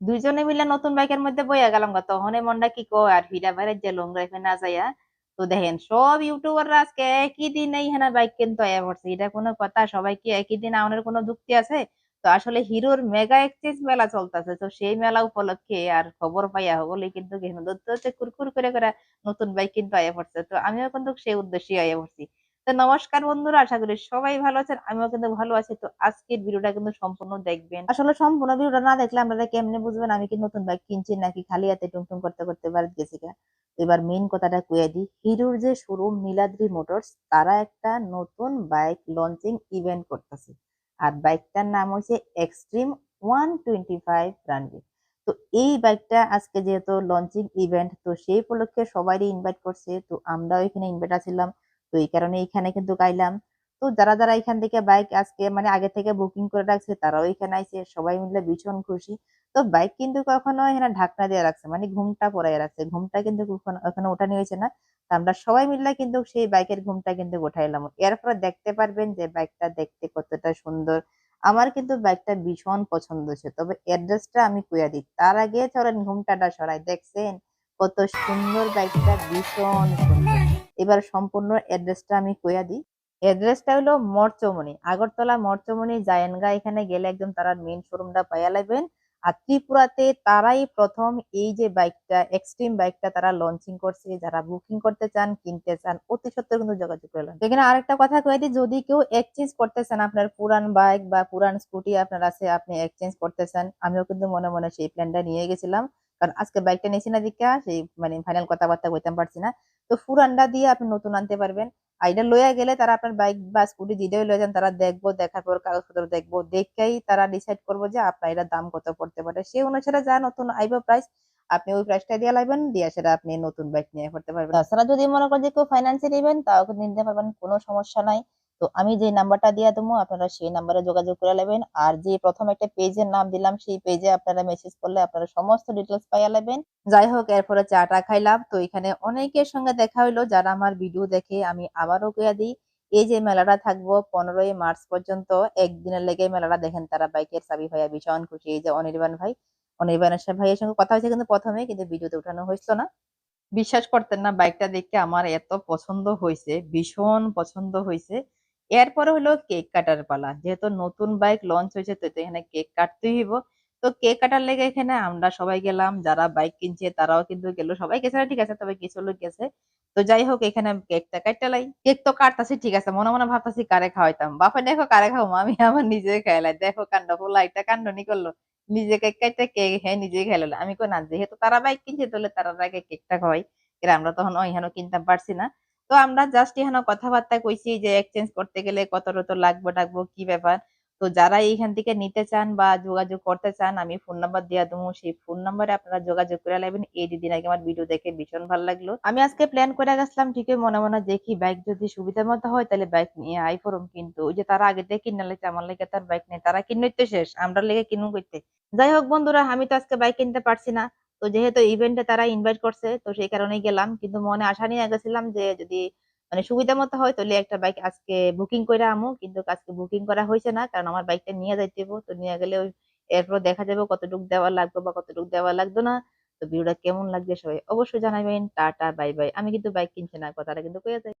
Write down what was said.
দুইজনে মিলে নতুন বাইকের মধ্যে বইয়া গেলাম গা। তখন এই মনটা কি কয়, আর ফিরা বাইরে যে লং ড্রাইভে না যাইয়া তো দেখেন সব ইউটিউবাররা আজকে একই দিন এইখানে বাইক কিন্তু আয়া পড়ছে। এটা কোনো কথা, সবাই কি একই দিন আমাদের কোনো যুক্তি আছে? তো আসলে হিরোর মেগা এক্সচেঞ্জ মেলা চলতেছে, তো সেই মেলা উপলক্ষে আর খবর পাইয়া হবলে কিন্তু হেমদত্ত হচ্ছে কুরকুর করে করে নতুন বাইক কিন্তু আয়া পড়ছে। তো আমিও কিন্তু সেই উদ্দেশ্যে আয়া পড়ছি। তো নমস্কার বন্ধুরা, আশা করি সবাই ভালো আছেন, আমিও কিন্তু ভালো আছি। তো আজকের ভিডিওটা কিন্তু সম্পূর্ণ দেখবেন। আসলে সম্পূর্ণ ভিডিওটা না দেখলে আপনারা কেমনে বুঝবেন, আমি কি নতুন বাইক কিনছি নাকি খালি হাতে টুংটুং করতে করতে বাড়ি গেছি। এবার মেইন কথাটা কয়ে দিই, হিরোর যে শোরুম নীলাদ্রি মোটরস তারা একটা নতুন বাইক লঞ্চিং ইভেন্ট করতেছে। আর বাইকটার নাম হচ্ছে Xtreme one twenty five runway তো এই বাইকটা আজকে যেহেতু লঞ্চিং ইভেন্ট তো সেই উপলক্ষে সবারই ইনভাইট করছে। তো আমরাও এখানে ইনভাইট আছিলাম। এই কারণে এখানে কিন্তু গাইলাম। তো যারা যারা এখান থেকে বাইক আজকে মানে আগে থেকে বুকিং করে রাখছে, তারাও এখানে আইছে সবাই মিলে ভীষণ খুশি। তো বাইক কিন্তু কখনো এখানে ঢাকনা দিয়ে রাখছে মানে ঘুমটা পরাই রাখছে। ঘুমটা কিন্তু ওখানে ওঠানো হয়েছে না। তো আমরা সবাই মিলে কিন্তু সেই বাইকের ঘুমটা কিন্তু উঠাইলাম এরপরে দেখতে পারবেন যে বাইকটা দেখতে কতটা সুন্দর। আমার কিন্তু বাইকটা ভীষণ পছন্দ হয়েছে। তবে অ্যাড্রেসটা আমি কুয়া দিই। তার আগে চলেন ঘুমটাটা সরাই। দেখছেন? কত সুন্দর বাইকটা ভীষণ এবার সম্পূর্ণ অ্যাড্রেসটা আমি কইয়া দিই। অ্যাড্রেসটা হলো মরচমনি আগরতলা মরচমনি জায়নগা, এখানে গেলে একদম তারা মেইন শোরুমটা পাইয়া লাগবেন আর ত্রিপুরাতে তারাই প্রথম এই যে বাইকটা এক্সট্রিম বাইকটা তারা লঞ্চিং করছে। যারা বুকিং করতে চান, কিনতে চান, অতি সত্ত্বর কিন্তু যোগাযোগ করলেন এখানে আরেকটা কথা কয়ে দিই, যদি কেউ এক্সচেঞ্জ করতে চান, আপনার পুরান বাইক বা পুরান স্কুটি আপনার আছে, আপনি এক্সচেঞ্জ করতে চান, আমিও কিন্তু মনে মনে সেই প্ল্যানটা নিয়ে গেছিলাম। কারণ আজকে বাইকটা নিয়েছি না দিকা সেই মানে ফাইনাল কথাবার্তা কইতাম পারছি না। তো ফুরানটা দিয়ে আপনি নতুন আনতে পারবেন। এটা লইয়া গেলে তারা আপনার বাইক বা স্কুটি যেটাই লয়ে যান, তারা দেখব, দেখার পর কাগজপত্র দেখব, দেখেই তারা ডিসাইড করব যে আপনার এটা দাম কত পড়তে পারে। সেই অনুসারে যা নতুন আইব প্রাইস আপনি ওই প্রাইসটা দিয়ে লাগবেন দিয়ে সেটা আপনি নতুন বাইক নিয়ে করতে পারবেন। তাছাড়া যদি মনে করেন যে কেউ ফাইন্যান্সে নেবেন, তাও নিতে পারবেন, কোনো সমস্যা নাই। তো আমি যে নাম্বারটা দিয়ে দেবো, আপনারা সেই নাম্বারে যোগাযোগ করে নেবেন। আর যে প্রথম একটা পেজের নাম দিলাম, সেই পেজে আপনারা মেসেজ করলে আপনারা সমস্ত ডিটেলস পাইয়া নেবেন। যাই হোক, এরপরে চাটা খাইলাম। তো এখানে অনেকের সঙ্গে দেখা হইল, যারা আমার ভিডিও দেখে আমি আবারও কইয়া দিই, এই যে মেলাটা থাকব পনেরোই মার্চ পর্যন্ত, একদিনের লেগে মেলাটা দেখেন তারা বাইকের চাবি ভাইয়া ভীষণ খুশি। এই যে অনির্বাণ ভাই অনির্বাণের সাথে ভাইয়ের সঙ্গে কথা হয়েছে কিন্তু প্রথমে, কিন্তু ভিডিওতে উঠানো হয়েছিল না। বিশ্বাস করতেন না, বাইকটা দেখে আমার এত পছন্দ হয়েছে ভীষণ পছন্দ হয়েছে এরপরে হলো কেক কাটার পালা। যেহেতু নতুন বাইক লঞ্চ হয়েছে, তো এখানে কেক কাটতেই হইব। তো কেক কাটার লেগে এখানে আমরা সবাই গেলাম। যারা বাইক কিনছে, তারাও কিন্তু গেল। সবাই গেছে ঠিক আছে, তবে কিছু লোক গেছে। তো যাই হোক, এখানে কেকটা কাটতে লাই। কেক তো কাটতাছি, ঠিক আছে। মনে মনে ভাবতাছি, কারে খাওয়াইতাম? বাপা দেখো কারে খাও আমি আমার নিজে খাইলাই দেখো কাণ্ড ফুলা একটা কাণ্ড নি করল। নিজে কেক কাটতে কেক হ্যাঁ নিজে খাইলো আমি কো না, যেহেতু তারা বাইক কিনছে, তাহলে তারা আগে কেকটা খাওয়াই। আমরা তখন ওইখানেও কিনতে পারছি না। তো আমরা জাস্ট এখানে কথাবার্তা কইছি যে এক্সচেঞ্জ করতে গেলে কত কত লাগবে টাকবো, কি ব্যাপার? তো যারা এইখান থেকে নিতে চান বা যোগাযোগ করতে চান, আমি ফোন নাম্বার দিয়া দেবো। সেই ফোন নাম্বারে আপনারা যোগাযোগ করে নেবেন এই দিদিন আগে আমার ভিডিও দেখে ভীষণ ভালো লাগল। আমি আজকে প্ল্যান করে গেছিলাম ঠিকই মনে মনে দেখি বাইক যদি সুবিধার মতো হয়, তাহলে বাইক নিয়ে আই ফোরম কিন্তু। ওই যে তারা আগে দিয়ে কিনে লাগছে আমার লেগে তার বাইক নেই। তারা কিনে তো শেষ, আমরা লেগে কিনুন করতে যাই হোক বন্ধুরা, আমি তো আজকে বাইক কিনতে পারছি না। তো যেহেতু ইভেন্টে তারা ইনভাইট করছে, তো সেই কারণেই গেলাম। কিন্তু মনে আশা নিয়ে গেছিলাম যে যদি মানে সুবিধা মতো হয়, তাহলে একটা বাইক আজকে বুকিং করে আমু। কিন্তু আজকে বুকিং করা হয়েছে না, কারণ আমার বাইকটা নিয়ে যাইতে তো নিয়ে গেলে ওই এরপর দেখা যাবে কতটুক দেওয়া লাগবে বা কতটুক দেওয়া লাগবে না। তো ভিডিওটা কেমন লাগবে সবাই অবশ্যই জানাবেন। টাটা বাই বাই আমি কিন্তু বাইক কিনছি না, কথাটা কিন্তু কয়ে যাই।